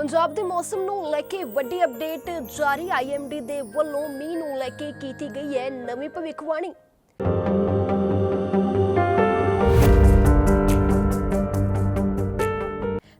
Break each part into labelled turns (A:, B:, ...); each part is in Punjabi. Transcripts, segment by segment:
A: ਪੰਜਾਬ ਦੇ ਮੌਸਮ ਨੂੰ ਲੈ ਕੇ ਵੱਡੀ ਅਪਡੇਟ ਜਾਰੀ ਆਈਐਮਡੀ ਦੇ ਵੱਲੋਂ ਮੀਂਹ ਨੂੰ ਲੈ ਕੇ ਕੀਤੀ ਗਈ ਹੈ ਨਵੀਂ ਭਵਿੱਖਬਾਣੀ।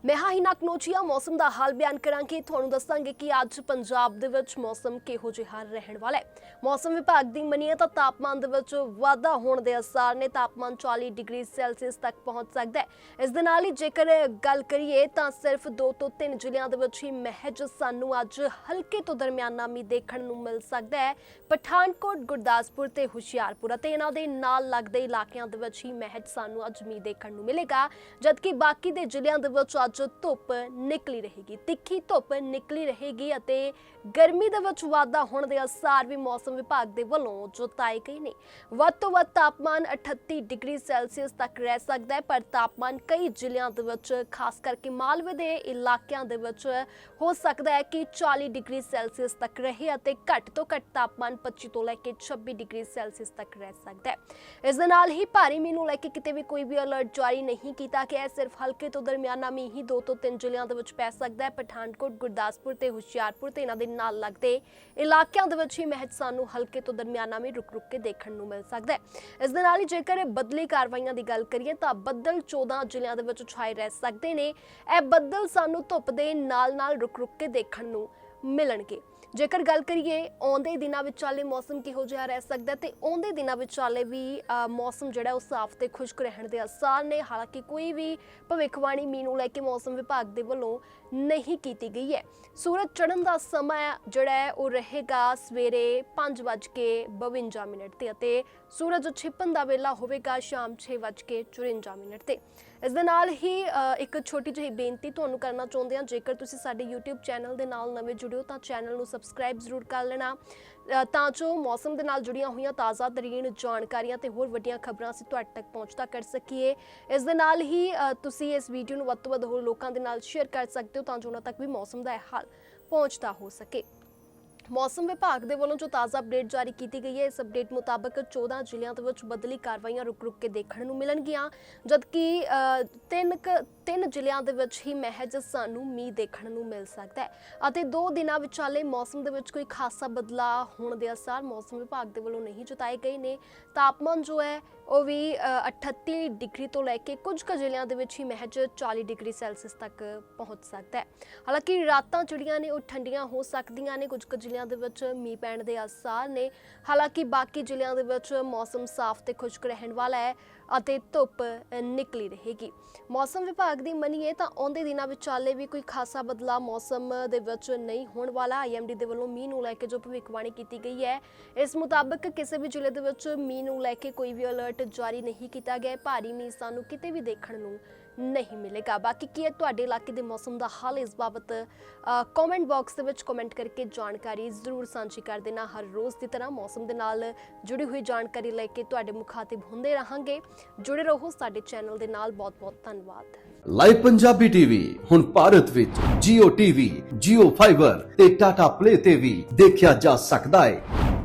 A: ਮੈਂ ਹਾਂ ਹਿਨਾ ਕਨੋਚੀਆ ਮੌਸਮ ਦਾ ਹਾਲ ਬਿਆਨ ਕਰਾਂਗੇ। ਤੁਹਾਨੂੰ ਦੱਸਾਂਗੇ ਕਿ ਅੱਜ ਪੰਜਾਬ ਦੇ ਵਿੱਚ ਮੌਸਮ ਕਿਹੋ ਜਿਹਾ ਰਹਿਣ ਵਾਲਾ ਹੈ। ਮੌਸਮ ਵਿਭਾਗ ਦੀ ਮੰਨੀਏ ਤਾਂ ਤਾਪਮਾਨ ਦੇ ਵਿੱਚ ਵਾਧਾ ਹੋਣ ਦੇ ਅਸਾਰ ਨੇ। ਤਾਪਮਾਨ 40 ਡਿਗਰੀ ਸੈਲਸੀਅਸ ਤੱਕ ਪਹੁੰਚ ਸਕਦਾ ਹੈ। ਇਸ ਦੇ ਨਾਲ ਹੀ ਜੇਕਰ ਗੱਲ ਕਰੀਏ ਤਾਂ ਸਿਰਫ 2 ਤੋਂ 3 ਜ਼ਿਲ੍ਹਿਆਂ ਦੇ ਵਿੱਚ ਹੀ ਮਹਿਜ ਸਾਨੂੰ ਅੱਜ ਹਲਕੇ ਤੋਂ ਦਰਮਿਆਨਾ ਮੀਂਹ ਦੇਖਣ ਨੂੰ ਮਿਲ ਸਕਦਾ ਹੈ। ਪਠਾਨਕੋਟ, ਗੁਰਦਾਸਪੁਰ ਤੇ ਹੁਸ਼ਿਆਰਪੁਰ ਅਤੇ ਇਹਨਾਂ ਦੇ ਨਾਲ ਲੱਗਦੇ ਇਲਾਕਿਆਂ ਦੇ ਵਿੱਚ ਹੀ ਮਹਿਜ ਸਾਨੂੰ ਅੱਜ ਮੀਂਹ ਦੇਖਣ ਨੂੰ ਮਿਲੇਗਾ। ਜਦਕਿ ਬਾਕੀ ਦੇ ਜ਼ਿਲ੍ਹਿਆਂ ਦੇ ਵਿੱਚ ਅੱਜ ਧੁੱਪ ਨਿਕਲੀ ਰਹੇਗੀ, ਤਿੱਖੀ ਧੁੱਪ ਨਿਕਲੀ ਰਹੇਗੀ ਅਤੇ ਗਰਮੀ ਦੇ ਵਿੱਚ ਵਾਧਾ ਹੋਣ ਦੇ ਅਸਾਰ ਵੀ ਮੌਸਮ ਵਿਭਾਗ ਦੇ ਵੱਲੋਂ ਜਤਾਏ ਗਏ ਨੇ, ਵੱਧ ਤੋਂ ਵੱਧ ਤਾਪਮਾਨ 38 ਡਿਗਰੀ ਸੈਲਸੀਅਸ ਤੱਕ ਰਹਿ ਸਕਦਾ ਹੈ, ਪਰ ਤਾਪਮਾਨ ਕਈ ਜ਼ਿਲ੍ਹਿਆਂ ਦੇ ਵਿੱਚ, ਖਾਸ ਕਰਕੇ ਮਾਲਵੇ ਦੇ ਇਲਾਕਿਆਂ ਦੇ ਵਿੱਚ ਹੋ ਸਕਦਾ ਹੈ ਕਿ 40 ਡਿਗਰੀ ਸੈਲਸੀਅਸ ਤੱਕ ਰਹੇ ਅਤੇ ਘੱਟ ਤੋਂ ਘੱਟ ਤਾਪਮਾਨ 25 ਤੋਂ ਲੈ ਕੇ 26 ਡਿਗਰੀ ਸੈਲਸੀਅਸ ਤੱਕ ਰਹਿ ਸਕਦਾ ਹੈ। ਇਸ ਦੇ ਨਾਲ ਹੀ ਭਾਰੀ ਮੀਂਹ ਨੂੰ ਲੈ ਕੇ ਕਿਤੇ ਵੀ ਕੋਈ ਵੀ ਅਲਰਟ ਜਾਰੀ ਨਹੀਂ ਕੀਤਾ ਗਿਆ ਸਿਰਫ ਹਲਕੇ ਤੋਂ ਦਰਮਿਆਨਾ ਮੀਂਹ ਹੀ 2 ਤੋਂ 3 ਜ਼ਿਲ੍ਹਿਆਂ ਦੇ ਵਿੱਚ ਪੈ ਸਕਦਾ ਹੈ। ਪਠਾਨਕੋਟ, ਗੁਰਦਾਸਪੁਰ ਤੇ ਹੁਸ਼ਿਆਰਪੁਰ ਤੇ ਇਹਨਾਂ ਦੇ ਨਾਲ ਲੱਗਦੇ ਇਲਾਕਿਆਂ ਦੇ ਵਿੱਚ ਹੀ ਮਹਿਜ ਸਾਨੂੰ ਹਲਕੇ ਤੋਂ ਦਰਮਿਆਨਾ ਮੀਂਹ ਰੁਕ ਰੁਕ ਕੇ ਦੇਖਣ ਨੂੰ ਮਿਲ ਸਕਦਾ ਹੈ। ਇਸ ਦੇ ਨਾਲ ਹੀ ਜੇਕਰ ਬਦਲੀ ਕਾਰਵਾਈਆਂ ਦੀ ਗੱਲ ਕਰੀਏ ਤਾਂ ਬੱਦਲ 14 ਜ਼ਿਲ੍ਹਿਆਂ ਦੇ ਵਿੱਚ ਛਾਏ ਰਹਿ ਸਕਦੇ ਨੇ। ਇਹ ਬੱਦਲ ਸਾਨੂੰ ਧੁੱਪ ਦੇ ਨਾਲ ਨਾਲ ਰੁਕ ਰੁਕ ਕੇ ਦੇਖਣ ਨੂੰ ਮਿਲਣਗੇ। ਜੇਕਰ ਗੱਲ ਕਰੀਏ ਆਉਂਦੇ ਦਿਨਾਂ ਵਿੱਚ ਚਾਲੇ ਮੌਸਮ ਕਿਹੋ ਜਿਹਾ ਰਹਿ ਸਕਦਾ ਹੈ ਤੇ ਆਉਂਦੇ ਦਿਨਾਂ ਵਿੱਚ ਚਾਲੇ ਵੀ ਮੌਸਮ ਜਿਹੜਾ ਉਹ ਸਾਫ਼ ਤੇ ਖੁਸ਼ਕ ਰਹਿਣ ਦੇ ਅਸਾਰ ਨੇ, ਹਾਲਾਂਕਿ ਕੋਈ ਵੀ ਭਵਿੱਖਬਾਣੀ ਮੀਂਹ ਨੂੰ ਲੈ ਕੇ ਮੌਸਮ ਵਿਭਾਗ ਦੇ ਵੱਲੋਂ ਨਹੀਂ ਕੀਤੀ ਗਈ ਹੈ। ਸੂਰਜ ਚੜ੍ਹਨ ਦਾ ਸਮਾਂ ਜਿਹੜਾ ਹੈ ਉਹ ਰਹੇਗਾ ਸਵੇਰੇ 5:52 ਮਿੰਟ ਤੇ ਅਤੇ ਸੂਰਜ ਛਿਪਣ ਦਾ ਵੇਲਾ ਹੋਵੇਗਾ ਸ਼ਾਮ 6:54 ਮਿੰਟ ਤੇ। ਇਸ ਦੇ ਨਾਲ ਹੀ ਇੱਕ ਛੋਟੀ ਜਿਹੀ ਬੇਨਤੀ ਤੁਹਾਨੂੰ ਕਰਨਾ ਚਾਹੁੰਦੇ ਹਾਂ। ਜੇਕਰ ਤੁਸੀਂ ਸਾਡੇ YouTube ਚੈਨਲ ਦੇ ਨਾਲ ਨਵੇਂ ਜੁੜਿਓ ਤਾਂ ਚੈਨਲ ਨੂੰ ਸਬਸਕ੍ਰਾਈਬ ਜ਼ਰੂਰ ਕਰ ਲੈਣਾ। ਤਾਂ ਜੋ ਮੌਸਮ ਦੇ ਨਾਲ ਜੁੜੀਆਂ ਹੋਈਆਂ ਤਾਜ਼ਾ ਤਰੀਨ ਜਾਣਕਾਰੀਆਂ ਤੇ ਹੋਰ ਵੱਡੀਆਂ ਖਬਰਾਂ ਅਸੀਂ ਤੁਹਾਡੇ ਤੱਕ ਪਹੁੰਚਦਾ ਕਰ ਸਕੀਏ। ਇਸ ਦੇ ਨਾਲ ਹੀ ਤੁਸੀਂ ਇਸ ਵੀਡੀਓ ਨੂੰ ਵੱਧ ਤੋਂ ਵੱਧ ਹੋਰ ਲੋਕਾਂ ਦੇ ਨਾਲ ਸ਼ੇਅਰ ਕਰ ਸਕਦੇ ਹੋ ਤਾਂ ਜੋ ਉਹਨਾਂ ਤੱਕ ਵੀ ਮੌਸਮ ਦਾ ਇਹ ਹਾਲ ਪਹੁੰਚਦਾ ਹੋ ਸਕੇ। ਮੌਸਮ ਵਿਭਾਗ ਦੇ ਵੱਲੋਂ ਜੋ ਤਾਜ਼ਾ ਅਪਡੇਟ ਜਾਰੀ ਕੀਤੀ ਗਈ ਹੈ, ਇਸ ਅਪਡੇਟ ਮੁਤਾਬਕ 14 ਜ਼ਿਲ੍ਹਿਆਂ ਦੇ ਵਿੱਚ ਬਦਲੀ ਕਾਰਵਾਈਆਂ ਰੁਕ-ਰੁਕ ਕੇ ਦੇਖਣ ਨੂੰ ਮਿਲਣਗੀਆਂ, ਜਦਕਿ ਤਿੰਨ ਕੁ- ਤਿੰਨ ਜ਼ਿਲ੍ਹਿਆਂ ਦੇ ਵਿੱਚ ਹੀ ਮਹਿਜ ਸਾਨੂੰ ਮੀਂਹ ਦੇਖਣ ਨੂੰ ਮਿਲ ਸਕਦਾ ਹੈ। ਅਤੇ ਦੋ ਦਿਨਾਂ ਵਿਚਾਲੇ ਮੌਸਮ ਦੇ ਵਿੱਚ ਕੋਈ ਖਾਸਾ ਬਦਲਾਅ ਹੋਣ ਦੇ ਅਸਾਰ ਮੌਸਮ ਵਿਭਾਗ ਦੇ ਵੱਲੋਂ ਨਹੀਂ ਜਤਾਏ ਗਏ ਨੇ। ਤਾਪਮਾਨ ਜੋ ਹੈ ਉਹ ਵੀ ਅ, 38 ਡਿਗਰੀ ਤੋਂ ਲੈ ਕੇ ਕੁਝ ਕੁ ਜ਼ਿਲ੍ਹਿਆਂ ਦੇ ਵਿੱਚ ਹੀ ਮਹਿਜ 40 ਡਿਗਰੀ ਸੈਲਸੀਅਸ ਤੱਕ ਪਹੁੰਚ ਸਕਦਾ ਹੈ। ਹਾਲਾਂਕਿ ਰਾਤਾਂ ਜਿਹੜੀਆਂ ਨੇ ਉਹ ਠੰਡੀਆਂ ਹੋ ਸਕਦੀਆਂ ਨੇ ਕੁਝ ਕੁ ਜ਼ਿਲ੍ਹਿਆਂ ਦੇ ਵਿੱਚ ਮੀਂਹ ਪੈਣ ਦੇ ਆਸਾਰ ਨੇ। ਹਾਲਾਂਕਿ ਬਾਕੀ ਜ਼ਿਲ੍ਹਿਆਂ ਦੇ ਵਿੱਚ ਮੌਸਮ ਸਾਫ਼ ਤੇ ਖੁਸ਼ਕ ਰਹਿਣ ਵਾਲਾ ਹੈ ਅਤੇ ਧੁੱਪ ਨਿਕਲੀ ਰਹੇਗੀ। ਮੌਸਮ ਵਿਭਾਗ ਦੀ ਮੰਨੀਏ ਤਾਂ ਆਉਂਦੇ ਦਿਨਾਂ ਵਿੱਚ ਚਾਲੇ ਵੀ ਕੋਈ ਖਾਸਾ ਬਦਲਾਅ ਮੌਸਮ ਦੇ ਵਿੱਚ ਨਹੀਂ ਹੋਣ ਵਾਲਾ। ਆਈਐਮਡੀ ਦੇ ਵੱਲੋਂ ਮੀਂਹ ਨੂੰ ਲੈ ਕੇ ਜੋ ਭਵਿੱਖਬਾਣੀ ਕੀਤੀ ਗਈ ਹੈ ਇਸ ਮੁਤਾਬਕ ਕਿਸੇ ਵੀ ਜ਼ਿਲ੍ਹੇ ਦੇ ਵਿੱਚ ਮੀਂਹ ਨੂੰ ਲੈ ਕੇ ਕੋਈ ਵੀ ਅਲਰਟ ਜਾਰੀ ਨਹੀਂ ਕੀਤਾ ਗਿਆ ਹੈ। ਭਾਰੀ ਮੀਂਹ ਸਾਨੂੰ ਕਿਤੇ ਵੀ ਦੇਖਣ ਨੂੰ ਨਹੀਂ ਮਿਲੇਗਾ। ਬਾਕੀ ਕੀ ਹੈ ਤੁਹਾਡੇ ਇਲਾਕੇ ਦੇ ਮੌਸਮ ਦਾ ਹਾਲ ਇਸ ਬਾਬਤ ਕਮੈਂਟ ਬਾਕਸ ਦੇ ਵਿੱਚ ਕਮੈਂਟ ਕਰਕੇ ਜਾਣਕਾਰੀ ਜ਼ਰੂਰ ਸਾਂਝੀ ਕਰ ਦੇਣਾ। ਹਰ ਰੋਜ਼ ਦੀ ਤਰ੍ਹਾਂ ਮੌਸਮ ਦੇ ਨਾਲ ਜੁੜੀ ਹੋਈ ਜਾਣਕਾਰੀ ਲੈ ਕੇ ਤੁਹਾਡੇ ਮੁਖਾਤਿਬ ਹੁੰਦੇ ਰਹਾਂਗੇ। ਜੁੜੇ ਰਹੋ ਸਾਡੇ ਚੈਨਲ ਦੇ ਨਾਲ। ਬਹੁਤ ਬਹੁਤ ਧੰਨਵਾਦ।
B: ਲਾਈਵ ਪੰਜਾਬੀ ਟੀਵੀ ਹੁਣ ਭਾਰਤ ਵਿੱਚ Jio TV, Jio Fiber ਤੇ Tata Play ਤੇ ਵੀ ਦੇਖਿਆ ਜਾ ਸਕਦਾ ਹੈ।